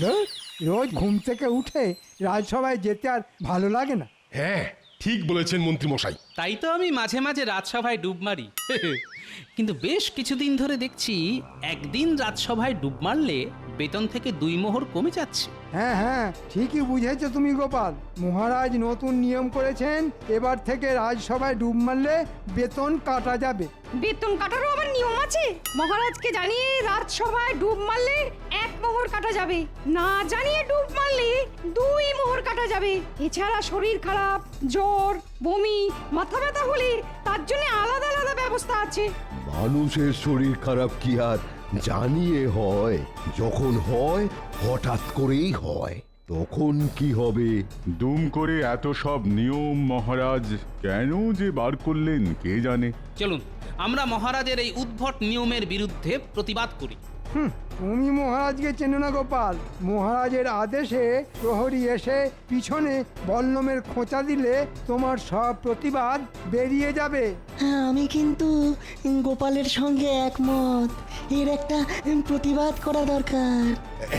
ধুর, রোজ ঘুম থেকে উঠে রাজসভায় যেতে আর ভালো লাগে না। হ্যাঁ ঠিক বলেছেন মন্ত্রী মশাই তাই তো আমি মাঝে মাঝে রাজসভায় ডুব মারি। কিন্তু বেশ কিছুদিন ধরে দেখছি একদিন রাজসভায় ডুব মারলে বেতন থেকে দুই মোহর কমে যাচ্ছে। হ্যাঁ হ্যাঁ ঠিকই বুঝেছ তুমি গোপাল। মহারাজ নতুন নিয়ম করেছেন এবার থেকে রাজসভায় ডুব মারলে বেতন কাটা যাবে। বেতন কাটারও আবার নিয়ম আছে? মহারাজকে জানিয়ে রাজসভায় ডুব মারলে এক মোহর কাটা যাবে। না জানিয়ে ডুব মারলে দুই মোহর কাটা যাবে। এছাড়া শরীর খারাপ জ্বর বমি মাথা ব্যথা হলে তার জন্য আলাদা আলাদা ব্যবস্থা আছে। মানুষের শরীর খারাপ কি আর জানিয়ে হয়? যখন হয় হঠাৎ করেই হয়। তখন কি হবে? দুম করে এত সব নিয়ম মহারাজ কেন যে বার করলেন কে জানে? চলুন আমরা মহারাজের এই উদ্ভট নিয়মের বিরুদ্ধে প্রতিবাদ করি। হুম তুমি মহারাজকে চেনো না গোপাল। মহারাজের আদেশে প্রহরী এসে পিছনে বল্লমের খোঁচা দিলে তোমার সব প্রতিবাদ বেরিয়ে যাবে। হ্যাঁ, আমি কিন্তু গোপালের সঙ্গে একমত। এর একটা প্রতিবাদ করা দরকার।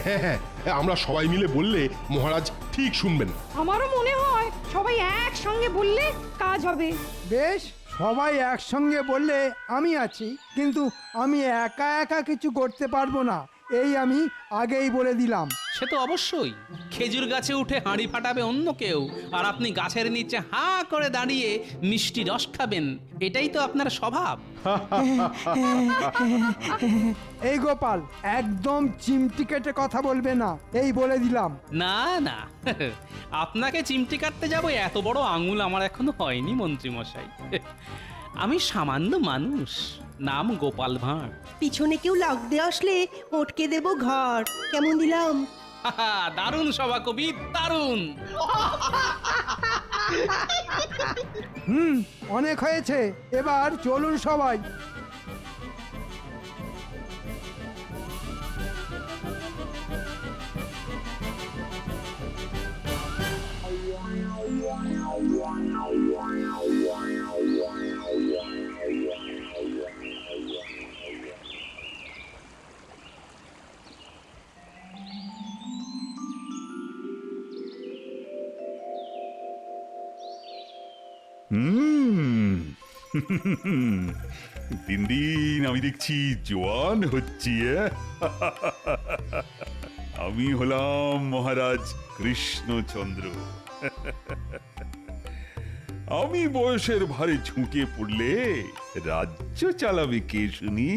হ্যাঁ হ্যাঁ আমরা সবাই মিলে বললে মহারাজ ঠিক শুনবেন। আমারও মনে হয় সবাই একসঙ্গে বললে কাজ হবে। বেশ সবাই একসঙ্গে বললে, আমি আছি, কিন্তু আমি একা একা কিছু করতে পারব না। এই আমি আগেই বলে দিলাম। সে তো অবশ্যই। খেজুর গাছে উঠে হাঁড়ি ফাটাবে অন্য কেউ আর আপনি গাছের নিচে হা করে দাঁড়িয়ে মিষ্টি রস খাবেন এটাই তো আপনার স্বভাব। এই গোপাল একদম চিমটি কেটে কথা বলবে না এই বলে দিলাম। না না আপনাকে চিমটি কাটতে যাব এত বড় আঙুল আমার এখনও হয়নি মন্ত্রী মশাই আমি সামান্য মানুষ নাম গোপাল ভাঁড়। পিছনে কেউ লাগতে আসলে ওটকে দেব ঘর কেমন দিলাম? দারুণ সভা কবি দারুণ। হুম অনেক হয়েছে। এবার চলুন সবাই। দিন দিন আমি দেখছি জোয়ান হচ্ছি আমি হলাম মহারাজ কৃষ্ণচন্দ্র। আমি বয়সের ভারে ঝুঁকে পড়লে রাজ্য চালাবে কে শুনি?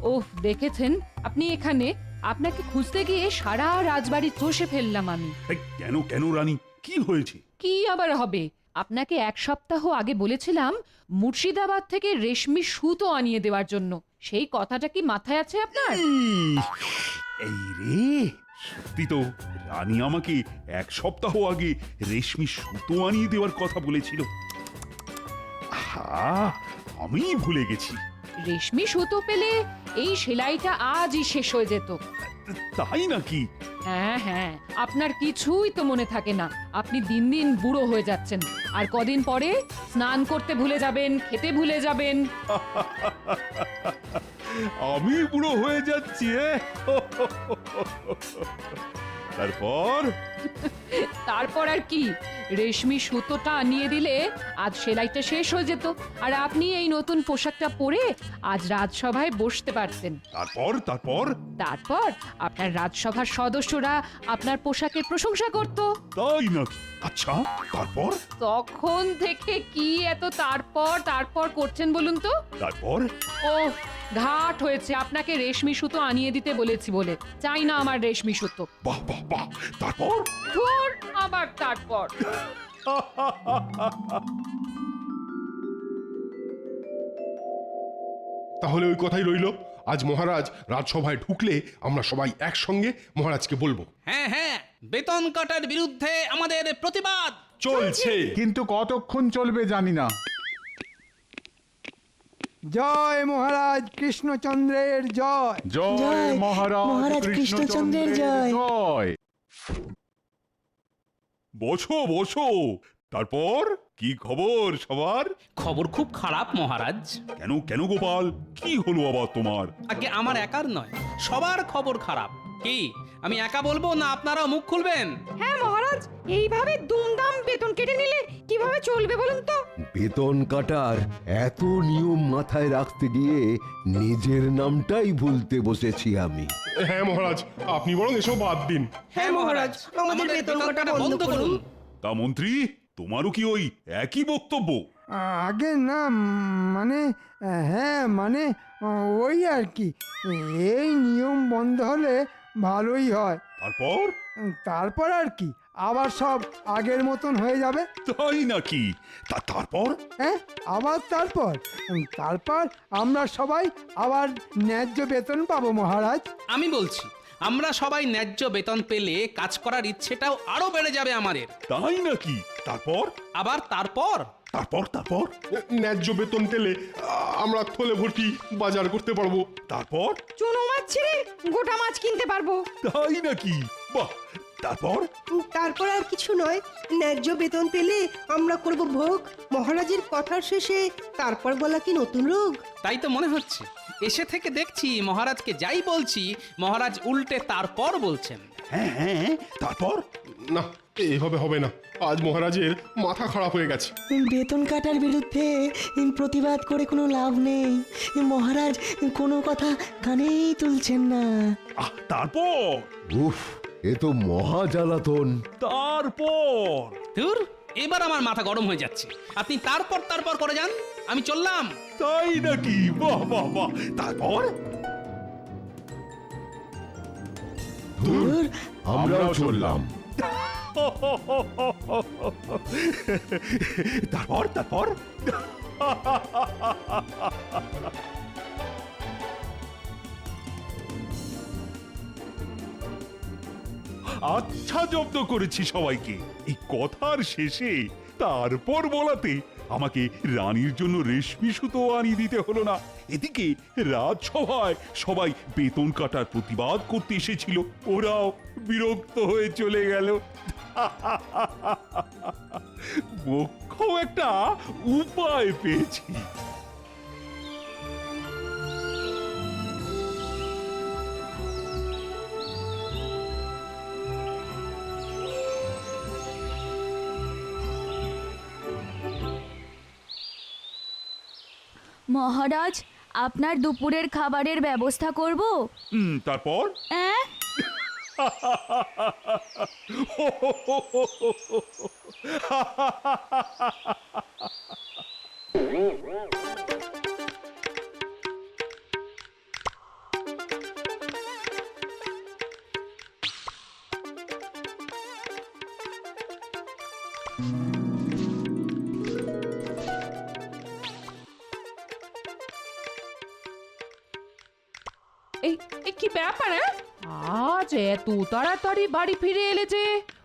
ওহ দেখেছেন আপনি এখানে। আপনাকে খুঁজতে গিয়ে সারা রাজবাড়ি চষে ফেললাম আমি। কেন কেন রানী? কি হয়েছে? কি আবার হবে? আপনাকে এক সপ্তাহ আগে বলেছিলাম মুর্শিদাবাদ থেকে রেশমি সুতো আনিয়ে দেওয়ার জন্য। সেই কথাটা কি মাথায় আছে আপনার? এই রে সত্যি তো রানী আমাকে এক সপ্তাহ আগে রেশমি সুতো আনিয়ে দেওয়ার কথা বলেছিল। হা আমি ভুলে গেছি। রেশমি সুতো পেলে এই সেলাইটা আজই শেষ হয়ে যেত। তাই নাকি? হ্যাঁ হ্যাঁ। আপনার কিছুই তো মনে থাকে না। আপনি দিন দিন বুড়ো হয়ে যাচ্ছেন। আর কদিন পরে স্নান করতে ভুলে যাবেন, খেতে ভুলে যাবেন। আমি বুড়ো হয়ে যাচ্ছি তারপর? তারপর আর কি? রেশমি সুতোটা আনিয়ে দিলে আজ সেলাইটা শেষ হয়ে যেত। আর আপনি এই নতুন পোশাকটা পরে আজ রাজসভায় বসতে পারতেন। তারপর? তারপর? তারপর আপনার রাজসভার সদস্যরা আপনার পোশাকের প্রশংসা করত। তাই নাকি? আচ্ছা তারপর? তখন থেকে কি এত তারপর তারপর করছেন বলুন তো? তারপর? ও ঘাট হয়েছে। আপনাকে রেশমি সুতো আনিয়ে দিতে বলেছি বলে। চাই না আমার রেশমি সুতো। বাহ বাহ বাহ। তারপর? ধুর আবার তারপর। তাহলে ওই কথাই রইল আজ মহারাজ রাজসভায় ঢুকলে আমরা সবাই একসঙ্গে মহারাজকে বলব। হ্যাঁ হ্যাঁ বেতন কাটার বিরুদ্ধে আমাদের প্রতিবাদ। চলছে। কিন্তু কতক্ষণ চলবে জানি না। জয় মহারাজ কৃষ্ণচন্দ্রের জয়। জয় মহারাজ কৃষ্ণচন্দ্রের জয়। বসো বসো। তারপর কি খবর সবার? খবর খুব খারাপ মহারাজ। কেন কেন গোপাল? কি হলো আবার তোমার? আগে আমার একার নয় সবার খবর খারাপ। কি আমি একা বলব না আপনারাও মুখ খুলবেন? হ্যাঁ মহারাজ এইভাবে দুমদাম বেতন কেটে নিলে কীভাবে চলবে বলুন তো? বেতন কাটার এত নিয়ম মাথায় রাখতে গিয়ে নিজের নামটাই ভুলতে বসেছি আমি। হ্যাঁ মহারাজ আপনি বরং এসব বাদ দিন। হ্যাঁ মহারাজ আমাদের বেতন কাটা বন্ধ করুন। তা মন্ত্রী তোমারও কি ওই একই বক্তব্য? আগে না মানে হ্যাঁ মানে ওই আর কি। এই নিয়ম বন্ধ হলে ভালোই হয়। তারপর? তারপর আর কি। আবার সব আগের মতন হয়ে যাবে? তাই নাকি? তা তারপর? হ্যাঁ আবার তারপর? উম, তারপর আমরা সবাই আবার ন্যায্য বেতন পাবো মহারাজ। আমি বলছি আমরা সবাই ন্যায্য বেতন পেলে কাজ করার ইচ্ছেটাও আরও বেড়ে যাবে আমাদের। তাই নাকি? তারপর? আবার তারপর? তারপর তারপর? ন্যায্য বেতন পেলে আমরা থলে ভর্তি বাজার করতে পারব। তারপর? চুনো মাছ ছেড়ে গোটা মাছ কিনতে পারব। তাই নাকি? বাহ তারপর? তারপর আর কিছু নয়। ন্যায্য বেতন পেলে আমরা করব ভোগ। মহারাজের কথার শেষে তারপর বলা কি নতুন রোগ? তাই তো মনে হচ্ছে। এসে থেকে দেখছি মহারাজকে যাই বলছি মহারাজ উল্টে তারপর বলছেন। হ্যাঁ হ্যাঁ তারপর? না এভাবে হবে না। আজ মহারাজের মাথা খারাপ হয়ে গেছে। বেতন কাটার বিরুদ্ধে প্রতিবাদ করে কোনো লাভ নেই। মহারাজ কোনো কথা কানেই তুলছেন না। তারপর? উফ এ তো মহা জ্বালাতন তারপর। ধুর এবার আমার মাথা গরম হয়ে যাচ্ছে। আপনি তারপর তারপর করে যান আমি চললাম। তাই নাকি? বাহ বাহ বাহ। তারপর? ধুর, আমরাও চললাম। তারপর তারপর? আচ্ছা জব্দ করেছি সবাইকে। এই কথার শেষে তারপর বলাতে আমাকে রানীর জন্য রেশমি সুতো আনিয়ে দিতে হলো না। এদিকে রাজসভায় সবাই বেতন কাটার প্রতিবাদ করতে এসেছিল। ওরাও বিরক্ত হয়ে চলে গেল। মুখ্য একটা উপায় পেয়েছি। মহারাজ আপনার দুপুরের খাবারের ব্যবস্থা করব হুম, তারপর অ্যাঁ? ব্যাপার হ্যাঁ? আজ এত তাড়াতাড়ি বাড়ি ফিরে এলে যে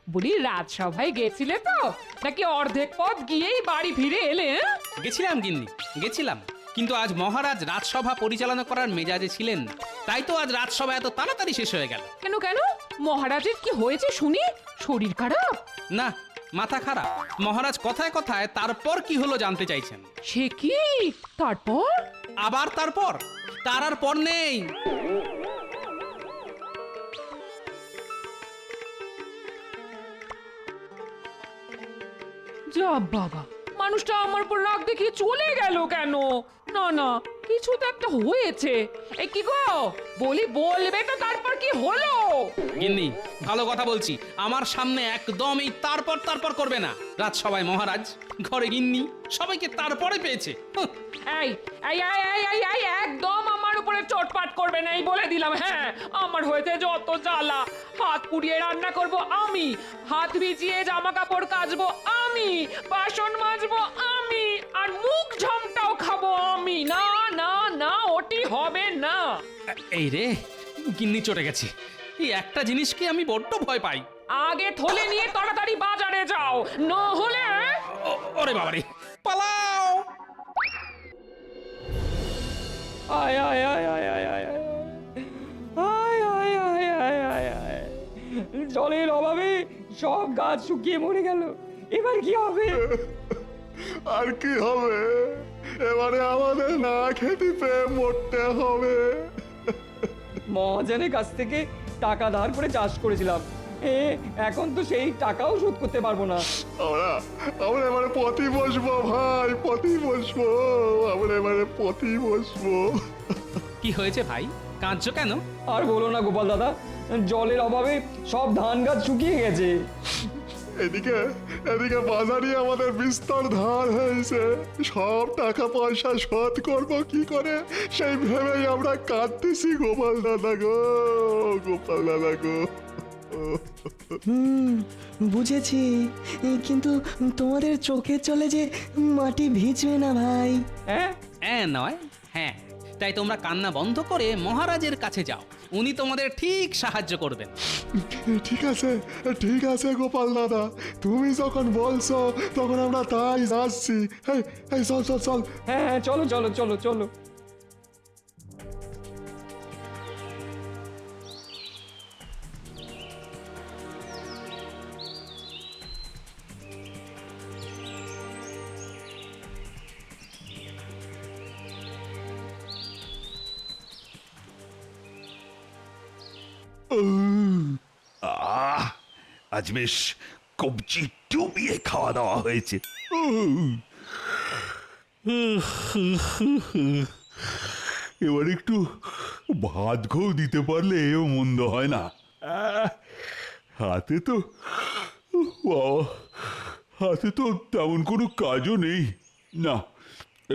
বলি রাজসভায় গেছিলে তো নাকি অর্ধেক পথ গিয়েই বাড়ি ফিরে এলে হ্যাঁ? গেছিলাম গিন্নি গেছিলাম। কিন্তু আজ মহারাজ রাজসভা পরিচালনা করার মেজাজে ছিলেন না। তাই তো আজ রাজসভা এত তাড়াতাড়ি শেষ হয়ে গেল। কেন কেন? মহারাজের কি হয়েছে শুনি? শরীর খারাপ? না মাথা খারাপ। মহারাজ কথায় কথায় তারপর কি হলো জানতে চাইছেন? সে কি? তারপর? আবার তারপর? তার আর পর নেই। যা বাবা। মানুষটা আমার উপর রাগ দেখিয়ে চলে গেল কেন? না না কিছু তো একটা হয়েছে। এ কি গো? বলি বলবে তো তারপর কি হলো? গিন্নি ভালো কথা বলছি। আমার সামনে একদম এই তারপর তারপর করবে না। রাজসভায় মহারাজ ঘরে গিন্নি সবাইকে তারপরে পেয়েছে। হুঁ, এই এই এই এই এই এই একদম উপরে চটপাট করবে না এই বলে দিলাম। হ্যাঁ আমার হয়েছে যত জ্বালা। হাত পুড়িয়ে রান্না করব আমি। হাত ভিজিয়ে জামা কাপড় কাচবো আমি। বাসন মাজবো আমি। আর মুখ ঝমটাও খাব আমি। না না না ওটি হবে না। এই রে গিন্নি চটে গেছে। এই একটা জিনিসকে আমি বড্ড ভয় পাই? আগে থলে নিয়ে তাড়াতাড়ি বাজারে যাও। না হলে ওরে বাবারে পালাও আয় আয় আয় আয় আয় আয় আয় আয় আয় আয় আয় আয় আয় জলের অভাবে সব গাছ শুকিয়ে মরে গেল। এবার কি হবে? আর কি হবে? এবারে আমাদের না খেতে পেয়ে মরতে হবে। মহাজনের কাছ থেকে টাকা ধার করে চাষ করেছিলাম। এ এখন তো সেই টাকাও শোধ করতে পারব না। আমরা আমরা এবারে পথই বসবো ভাই পথই বসবো আমরা এবারে পথই বসবো। কি হয়েছে ভাই? কাঁদছো কেন? আর বলো না গোপাল দাদা জলের অভাবে সব ধান গাছ শুকিয়ে গেছে। এদিকে এদিকে বাজারে আমাদের বিস্তর ধার হয়েছে। সব টাকা পয়সা শোধ করব কি করে? সেই ভেবেই আমরা কাঁদতেছি গোপাল দাদা গো গোপাল দাদা গো। হুম বুঝেছি। কিন্তু তোমাদের চোখে চলে যে মাটি ভিজবে না ভাই। হ্যাঁ হ্যাঁ নয় হ্যাঁ। তাই তোমরা কান্না বন্ধ করে মহারাজের কাছে যাও। উনি তোমাদের ঠিক সাহায্য করবেন। ঠিক আছে ঠিক আছে গোপাল দাদা। তুমি যখন বলছো তখন আমরা তাই যাচ্ছি। চল চল চল। হ্যাঁ হ্যাঁ চলো চলো চলো চলো। আহ আজ বেশ কবজি ডুবিয়ে খাওয়া দাওয়া হয়েছে। এবার একটু ভাত ঘৌ দিতে পারলে এও মন্দ হয় না। হাতে তো হাতে তো তেমন কোনো কাজও নেই। না,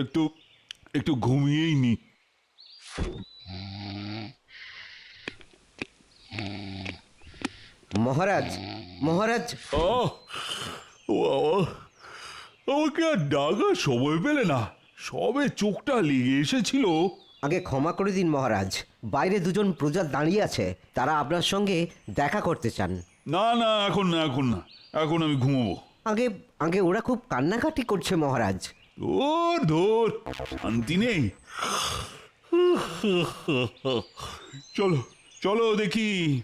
একটু একটু ঘুমিয়েই নি। মহারাজ মহারাজ। বাবা, আমাকে আর ডাকার সময় পেলে না। সবে চোখটা লেগে এসেছিল। আগে ক্ষমা করে দিন মহারাজ। বাইরে দুজন প্রজা দাঁড়িয়ে আছে তারা আপনার সঙ্গে দেখা করতে চান। না না এখন না এখন না। এখন আমি ঘুমোবো। আগে আগে ওরা খুব কান্নাকাটি করছে মহারাজ। ধর ধর শান্তি নেই। চলো চলো দেখি।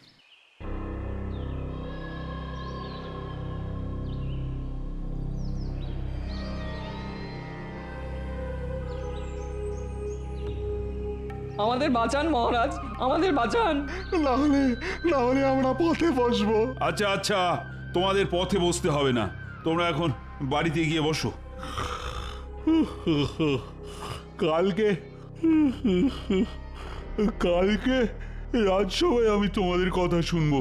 আমাদের বাঁচান মহারাজ। আমাদের বাঁচান। না হলে না হলে আমরা পথে বসবো। আচ্ছা আচ্ছা তোমাদের পথে বসতে হবে না। তোমরা এখন বাড়িতে গিয়ে বসো। কালকে কালকে রাজসভায় আমি তোমাদের কথা শুনব।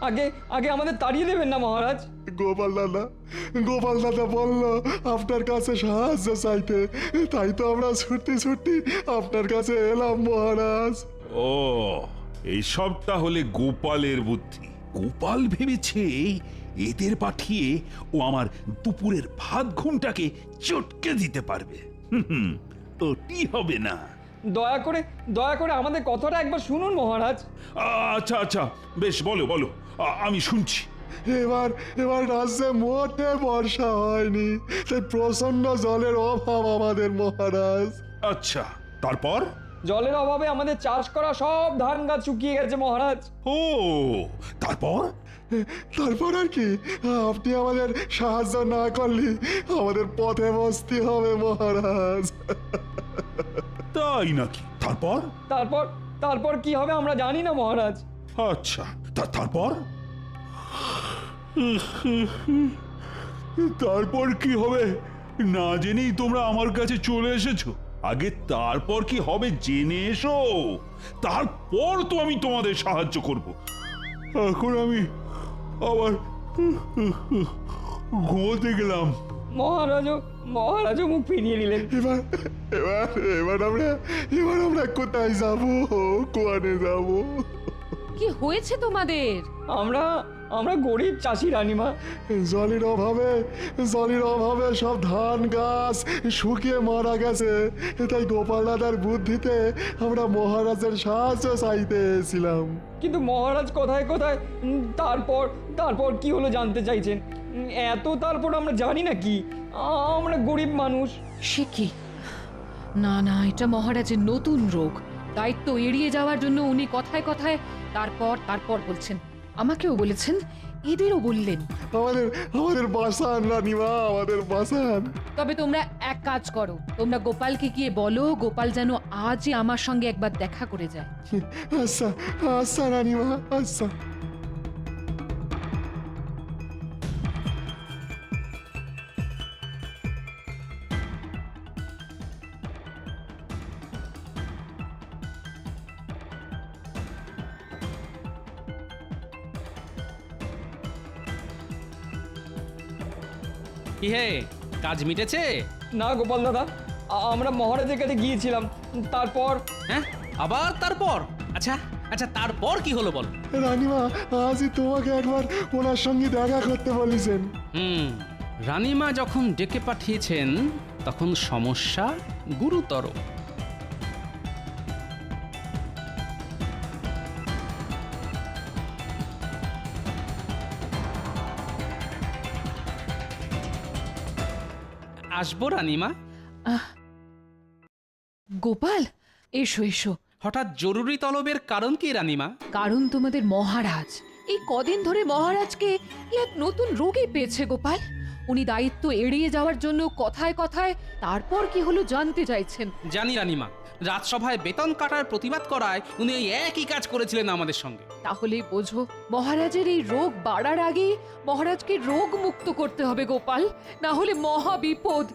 আগে আগে আমাদের তাড়িয়ে দেবেন না মহারাজ? গোপাল দাদা গোপাল দাদা বলল আপনার কাছে সাহায্য চাইতে। তাই তো আমরা ছুটি ছুটি আপনার কাছে এলাম মহারাজ। ও এইসব তাহলে গোপালের বুদ্ধি। গোপাল ভেবেছে এদের পাঠিয়ে ও আমার দুপুরের ভাত ঘুমটাকে চটকে দিতে পারবে। হুম, হুম, ওটি হবে না? দয়া করে দয়া করে আমাদের কথাটা একবার শুনুন মহারাজ। আচ্ছা আচ্ছা বেশ বলো বলো। আমি শুনছি। এবার এবার রাজ্যে মোটে বর্ষা হয়নি তাই প্রচণ্ড জলের অভাব আমাদের মহারাজ। আচ্ছা তারপর? জলের অভাবে আমাদের চাষ করা সব ধান গাছ শুকিয়ে গেছে মহারাজ। ও তারপর? তারপর আর কি? আপনি আমাদের সাহায্য না করলে আমাদের পথে বসতে হবে মহারাজ। তাই নাকি? তারপর? তারপর তারপর কি হবে আমরা জানি না মহারাজ। আচ্ছা তারপর? তারপর কি হবে? না জেনেই তোমরা আমার কাছে চলে এসেছ। আগে তারপর কি হবে জেনে এসো। তারপর তো আমি তোমাদের সাহায্য করব। এখন আমি আবার ঘুমোতে গেলাম। মহারাজও মহারাজও মুখ ফিরিয়ে নিলেন। এবার এবার এবার আমরা এবার আমরা কোথায় যাব? কোয়ানে যাব? কি হয়েছে তোমাদের? আমরা আমরা গরিব চাষি রানীমা। জলের অভাবে জলের অভাবে সব ধান গাছ শুকিয়ে মারা গেছে। তাই গোপাল দাদার বুদ্ধিতে আমরা মহারাজের সাহায্য চাইতে এসেছিলাম। কিন্তু মহারাজ কোথায় কোথায়? তারপর তারপর কি হলো জানতে চাইছেন? এত তারপর আমরা জানি না কি? আমরা গরিব মানুষ। সে কি? না না এটা মহারাজের নতুন রোগ। দায়িত্ব এড়িয়ে যাওয়ার জন্য উনি কথায় কথায় তারপর তারপর বলছেন। আমাকেও বলেছেন এদেরও বললেন। আমাদের আমাদের বাসান রানীমা আমাদের বাসান। তবে তোমরা এক কাজ করো তোমরা গোপালকে গিয়ে বলো গোপাল যেন আজই আমার সঙ্গে একবার দেখা করে যায়। আচ্ছা আচ্ছা রানীমা আচ্ছা। কি হে? কাজ মিটেছে? না গোপাল দাদা আমরা মহারাজের কাছে গিয়েছিলাম। তারপর? হ্যাঁ? আবার তারপর? আচ্ছা আচ্ছা তারপর কি হলো বল? রানীমা আজই তোমাকে একবার ওনার সঙ্গে দেখা করতে বলেছেন। হুম রানীমা যখন ডেকে পাঠিয়েছেন তখন সমস্যা গুরুতর। আসব রানিমা? গোপাল এসো এসো। হঠাৎ জরুরি তলবের কারণ কি রানিমা? কারণ তোমাদের মহারাজ। এই কদিন ধরে মহারাজকে এক নতুন রোগী পেয়েছে গোপাল? উনি দায়িত্ব এড়িয়ে যাওয়ার জন্য কথায় কথায় তারপর কি হলো জানতে চাইছেন। জানি রানীমা। রাজসভায় বেতন কাটার প্রতিবাদ করায় উনি এই একই কাজ করেছিলেন আমাদের সঙ্গে। তাহলেই বোঝো মহারাজের এই রোগ বাড়ার আগেই মহারাজকে রোগ মুক্ত করতে হবে গোপাল। না হলে মহা বিপদ।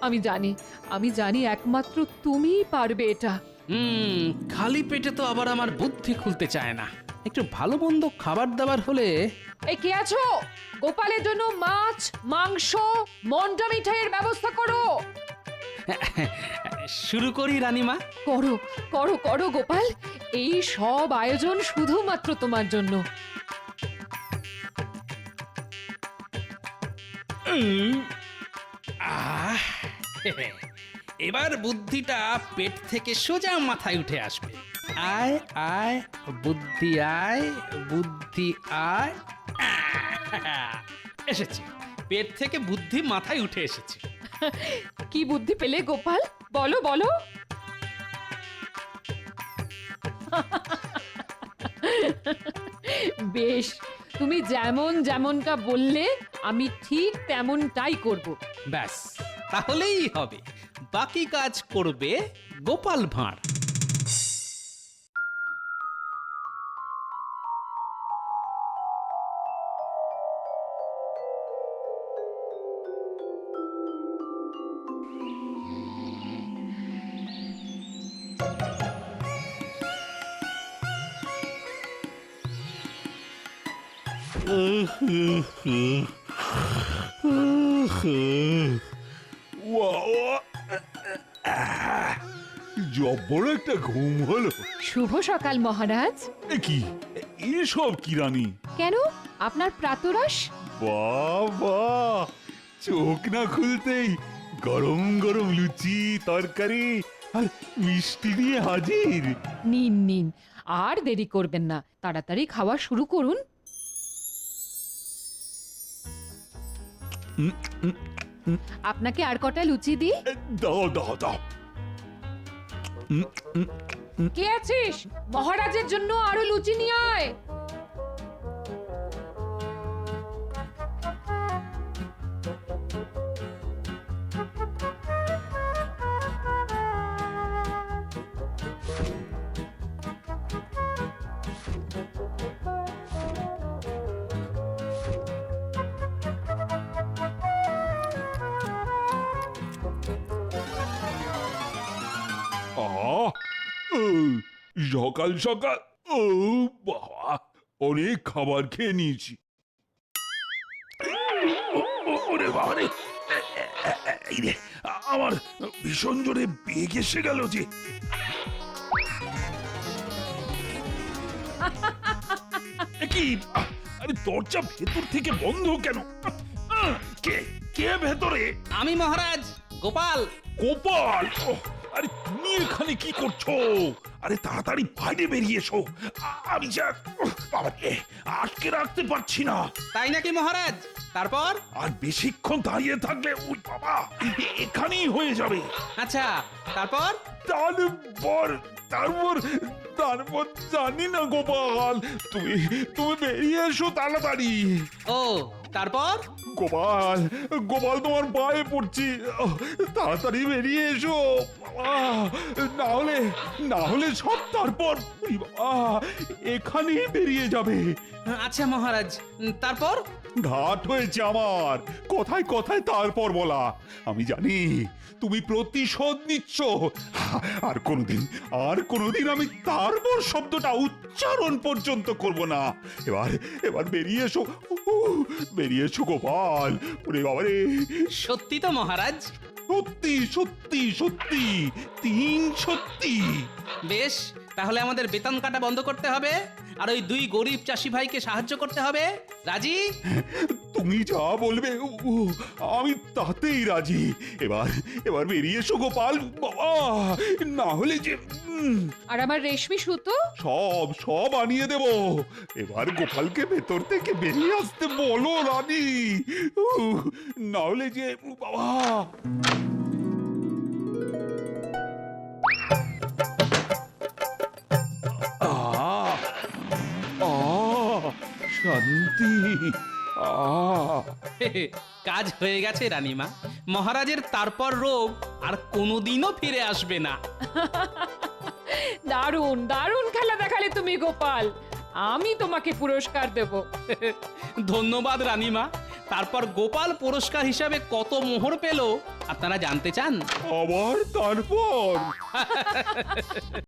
আমি জানি আমি জানি একমাত্র তুমিই পারবে এটা। হুম খালি পেটে তো আবার আমার বুদ্ধি খুলতে চায় না। একটু ভালো মন্দ খাবার দাবার হলে এই কে আছো? গোপালের জন্য মাছ মাংস মন্ডা মিঠাইয়ের ব্যবস্থা করো। শুরু করি রানীমা। করো করো করো গোপাল। এই সব আয়োজন শুধুমাত্র তোমার জন্য। আহ, এবার বুদ্ধিটা পেট থেকে সোজা মাথায় উঠে আসবে। আয় আয় বুদ্ধি আয় বুদ্ধি আয়। এসেছে। পেট থেকে বুদ্ধি মাথায় উঠে এসেছে। কি বুদ্ধি পেলে গোপাল? বলো বলো। বেশ, তুমি যেমন যেমনটা বললে, আমি ঠিক তেমনটাই করব। ব্যাস, তাহলেই হবে। বাকি কাজ করবে গোপাল ভাঁড়। জব্বর একটা ঘুম হলো। শুভ সকাল মহারাজ। এ কি? এসব কি রানী? কেন? আপনার প্রাতরাশ? বাবা চোখ না খুলতেই গরম গরম লুচি তরকারি আর মিষ্টি দিয়ে হাজির। নিন নিন আর দেরি করবেন না। তাড়াতাড়ি খাওয়া শুরু করুন। আপনাকে আর কটা লুচি এ, দাও দাও দাও। কে আছিস? মহারাজের জন্য আরও লুচি নিয়ে আয়। সকাল সকাল ও বাবা অনেক খাবার খেয়ে নিয়েছি। ওরে বাবা রে আমার ভীষণ জোরে বেগ এসে গেল যে। কি? আরে দরজা ভেতর থেকে বন্ধ কেন? কে কে ভেতরে? আমি মহারাজ গোপাল। গোপাল? আরে তুমি এখানে কি করছ? আরে তাড়াতাড়ি বাইরে বেরিয়ে এসো। আমি যা উহ, বাবা আটকে রাখতে পারছি না। তাই নাকি মহারাজ? তারপর? আর বেশিক্ষণ দাঁড়িয়ে থাকলে ওই বাবা এখানেই হয়ে যাবে। আচ্ছা তারপর? তারপর তারপর তারপর জানি না গোপাল তুমি তুমি বেরিয়ে এসো তাড়াতাড়ি। ও তারপর? গোপাল গোপাল তোমার পায়ে পড়ছি। তাড়াতাড়ি বেরিয়ে এসো। না হলে না হলে সব তারপর। এখানেই বেরিয়ে যাবে। আচ্ছা মহারাজ। তারপর? ঘাট হয়েছে আমার। কথায় কথায় তারপর বলা? আমি জানি তুমি প্রতিশোধ নিচ্ছ। আর কোনোদিন আর কোনোদিন আমি তারপর শব্দটা উচ্চারণ পর্যন্ত করব না। এবার এবার বেরিয়ে এসো। বেরিয়ে এসো গোপাল। ওরে বাবারে। সত্যি তো মহারাজ? সত্যি সত্যি সত্যি। তিন সত্যি। বেশ তাহলে আমাদের বেতন কাটা বন্ধ করতে হবে। আর ওই দুই গরিব চাষি ভাইকে সাহায্য করতে হবে? রাজি? তুমি যা বলবে আমি তাতেই রাজি। এবার এবার বেরিয়ে এসো গোপাল। বাবা না হলে যে উম, আর আমার রেশমি সুতো? সব সব আনিয়ে দেব। এবার গোপালকে ভেতর থেকে বেরিয়ে আসতে বলো রানী। উহ, না হলে যে বাবা। শান্তি। আহ। কাজ হয়ে গেছে রানীমা। মহারাজের তারপর রোগ আর কোনোদিনও ফিরে আসবে না। দারুণ দারুণ খেলা দেখালে তুমি গোপাল। আমি তোমাকে পুরস্কার দেব। ধন্যবাদ রানীমা। তারপর গোপাল পুরস্কার হিসাবে কত মোহর পেল আপনারা জানতে চান? আবার তারপর?